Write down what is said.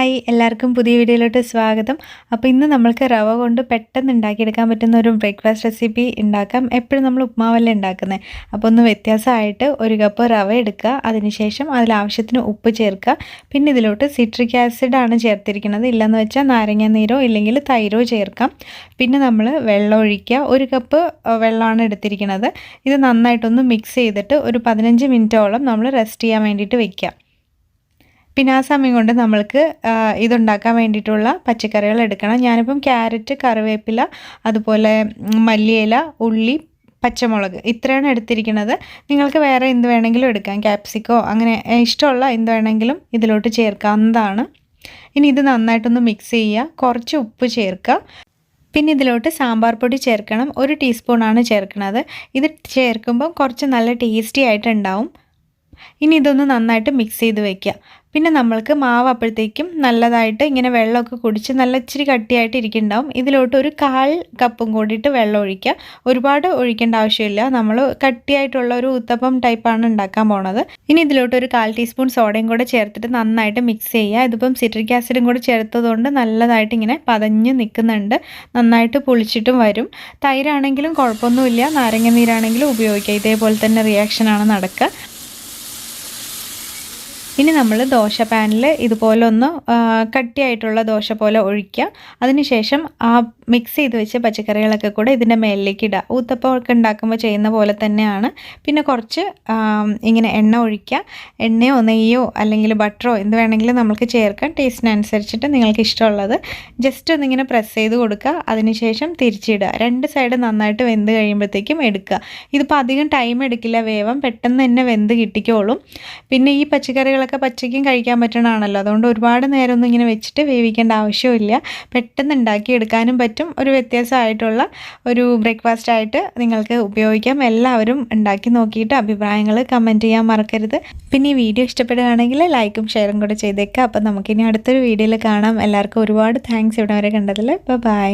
Hi എല്ലാവർക്കും പുതിയ വീഡിയോയിലോട്ട് സ്വാഗതം. അപ്പോൾ ഇന്ന് നമ്മൾക്ക് റവ കൊണ്ട് പെട്ടെന്ന് ഉണ്ടാക്കിയെടുക്കാൻ പറ്റുന്ന ഒരു ബ്രേക്ക്ഫാസ്റ്റ് റെസിപ്പി ഉണ്ടാക്കാം. എപ്പോഴും നമ്മൾ ഉപ്മാവല്ലേ ഉണ്ടാക്കുന്നത് അപ്പോൾ ഒന്ന് വ്യത്യാസമായിട്ട് ഒരു കപ്പ് റവ എടുക്കുക. അതിനുശേഷം അതിലാവശ്യത്തിന് ഉപ്പ് ചേർക്കുക. പിന്നെ ഇതിലോട്ട് സിട്രിക് ആസിഡാണ് ചേർത്തിരിക്കുന്നത്. ഇല്ലയെന്ന് വെച്ചാൽ നാരങ്ങ നീരോ ഇല്ലെങ്കിൽ തൈരോ ചേർക്കാം. പിന്നെ നമ്മൾ വെള്ളം ഒഴിക്കുക. ഒരു കപ്പ് വെള്ളമാണ് എടുത്തിരിക്കുന്നത്. ഇത് നന്നായിട്ടൊന്ന് മിക്സ് ചെയ്തിട്ട് ഒരു പതിനഞ്ച് മിനിറ്റോളം നമ്മൾ റെസ്റ്റ് ചെയ്യാൻ വേണ്ടിയിട്ട് വെക്കുക. പിന്നെ ആ സമയം കൊണ്ട് നമ്മൾക്ക് ഇതുണ്ടാക്കാൻ വേണ്ടിയിട്ടുള്ള പച്ചക്കറികൾ എടുക്കണം. ഞാനിപ്പം ക്യാരറ്റ് കറിവേപ്പില അതുപോലെ മല്ലിയില ഉള്ളി പച്ചമുളക് ഇത്രയാണ് എടുത്തിരിക്കുന്നത്. നിങ്ങൾക്ക് വേറെ എന്ത് വേണമെങ്കിലും എടുക്കാം. ക്യാപ്സിക്കോ അങ്ങനെ ഇഷ്ടമുള്ള എന്ത് വേണമെങ്കിലും ഇതിലോട്ട് ചേർക്കാവുന്നതാണ്. ഇനി ഇത് നന്നായിട്ടൊന്ന് മിക്സ് ചെയ്യുക. കുറച്ച് ഉപ്പ് ചേർക്കുക. പിന്നെ ഇതിലോട്ട് സാമ്പാർ പൊടി ചേർക്കണം. ഒരു ടീസ്പൂണാണ് ചേർക്കുന്നത്. ഇത് ചേർക്കുമ്പം കുറച്ച് നല്ല ടേസ്റ്റി ആയിട്ടുണ്ടാവും. ഇനി ഇതൊന്ന് നന്നായിട്ട് മിക്സ് ചെയ്ത് വയ്ക്കുക പിന്നെ നമ്മൾക്ക് മാവ് അപ്പോഴത്തേക്കും നല്ലതായിട്ട് ഇങ്ങനെ വെള്ളമൊക്കെ കുടിച്ച് നല്ല ഇച്ചിരി കട്ടിയായിട്ട് ഇരിക്കുന്നുണ്ടാവും. ഇതിലോട്ട് ഒരു കാൽ കപ്പും കൂടിയിട്ട് വെള്ളം ഒഴിക്കുക ഒരുപാട് ഒഴിക്കേണ്ട ആവശ്യമില്ല. നമ്മൾ കട്ടിയായിട്ടുള്ള ഒരു ഉത്തപ്പം ടൈപ്പാണ് ഉണ്ടാക്കാൻ പോണത്. ഇനി ഇതിലോട്ട് ഒരു കാൽ ടീസ്പൂൺ സോഡയും കൂടെ ചേർത്തിട്ട് നന്നായിട്ട് മിക്സ് ചെയ്യുക ഇതിപ്പം സിട്രിക് ആസിഡും കൂടെ ചേർത്തതുകൊണ്ട് നല്ലതായിട്ട് ഇങ്ങനെ പതഞ്ഞ് നിൽക്കുന്നുണ്ട് നന്നായിട്ട് പുളിച്ചിട്ടും വരും. തൈരാണെങ്കിലും കുഴപ്പമൊന്നുമില്ല. നാരങ്ങ നീരാണെങ്കിലും ഉപയോഗിക്കുക ഇതേപോലെ തന്നെ റിയാക്ഷനാണ് നടക്കുക ഇനി നമ്മൾ ദോശ പാനിൽ ഇതുപോലെ ഒന്ന് കട്ടിയായിട്ടുള്ള ദോശ പോലെ ഒഴിക്കുക അതിനുശേഷം ആ മിക്സ് ചെയ്ത് വെച്ച പച്ചക്കറികളൊക്കെ കൂടെ ഇതിന്റെ മേലിലേക്ക് ഇടുക ഊത്തപ്പമൊക്കെ ഉണ്ടാക്കുമ്പോൾ ചെയ്യുന്ന പോലെ തന്നെയാണ്. പിന്നെ കുറച്ച് ഇങ്ങനെ എണ്ണ ഒഴിക്കുക എണ്ണയോ നെയ്യോ അല്ലെങ്കിൽ ബട്ടറോ എന്ത് വേണമെങ്കിലും നമുക്ക് ചേർക്കാം. ടേസ്റ്റിനനുസരിച്ചിട്ട് നിങ്ങൾക്ക് ഇഷ്ടമുള്ളത്. ജസ്റ്റ് ഒന്നിങ്ങനെ പ്രസ് ചെയ്ത് കൊടുക്കുക അതിനുശേഷം തിരിച്ചിടുക. രണ്ട് സൈഡ് നന്നായിട്ട് വെന്ത് കഴിയുമ്പോഴത്തേക്കും എടുക്കുക ഇതിപ്പോൾ അധികം ടൈം എടുക്കില്ല. വേവം പെട്ടെന്ന് തന്നെ വെന്ത് കിട്ടിക്കോളും. പിന്നെ ഈ പച്ചക്കറികളൊക്കെ ഒക്കെ പച്ചയ്ക്കും കഴിക്കാൻ പറ്റണതാണല്ലോ. അതുകൊണ്ട് ഒരുപാട് നേരമൊന്നും ഇങ്ങനെ വെച്ചിട്ട് വേവിക്കേണ്ട ആവശ്യമില്ല. പെട്ടെന്ന് ഉണ്ടാക്കിയെടുക്കാനും പറ്റും. ഒരു വ്യത്യാസമായിട്ടുള്ള ഒരു ബ്രേക്ക്ഫാസ്റ്റ് ആയിട്ട് നിങ്ങൾക്ക് ഉപയോഗിക്കാം. എല്ലാവരും ഉണ്ടാക്കി നോക്കിയിട്ട് അഭിപ്രായങ്ങൾ കമന്റ് ചെയ്യാൻ മറക്കരുത്. പിന്നെ ഈ വീഡിയോ ഇഷ്ടപ്പെടുകയാണെങ്കിൽ ലൈക്കും ഷെയറും കൂടെ ചെയ്തേക്കാം. അപ്പം നമുക്കിനി അടുത്തൊരു വീഡിയോയിൽ കാണാം. എല്ലാവർക്കും ഒരുപാട് താങ്ക്സ് ഇവിടെ വരെ കണ്ടതിൽ. ബൈ.